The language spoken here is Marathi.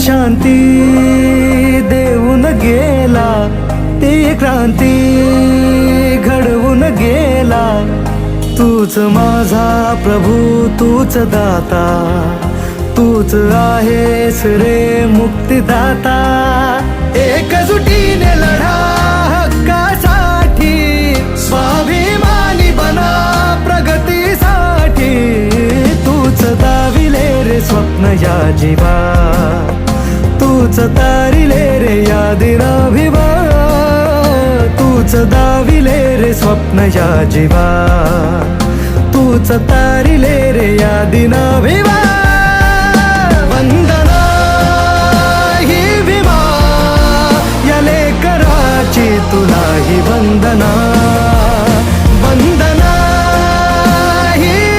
शांती देऊन गेला. ती क्रांती घडवून गेला. तूच माझा प्रभू तूच दाता. तूच आहेस रे मुक्तिदाता. एकजुटीने लढा हक्कासाठी स्वाभिमानी बना प्रगतीसाठी. तूच दाविले रे स्वप्न या जीवा तूच तारिले रे यादिनाभिवा तूच दाविले रे स्वप्न या जीवा तूच तारिले रे यादिनाभिवा वंदना ही विमा. या लेकराची तुला ही वंदना.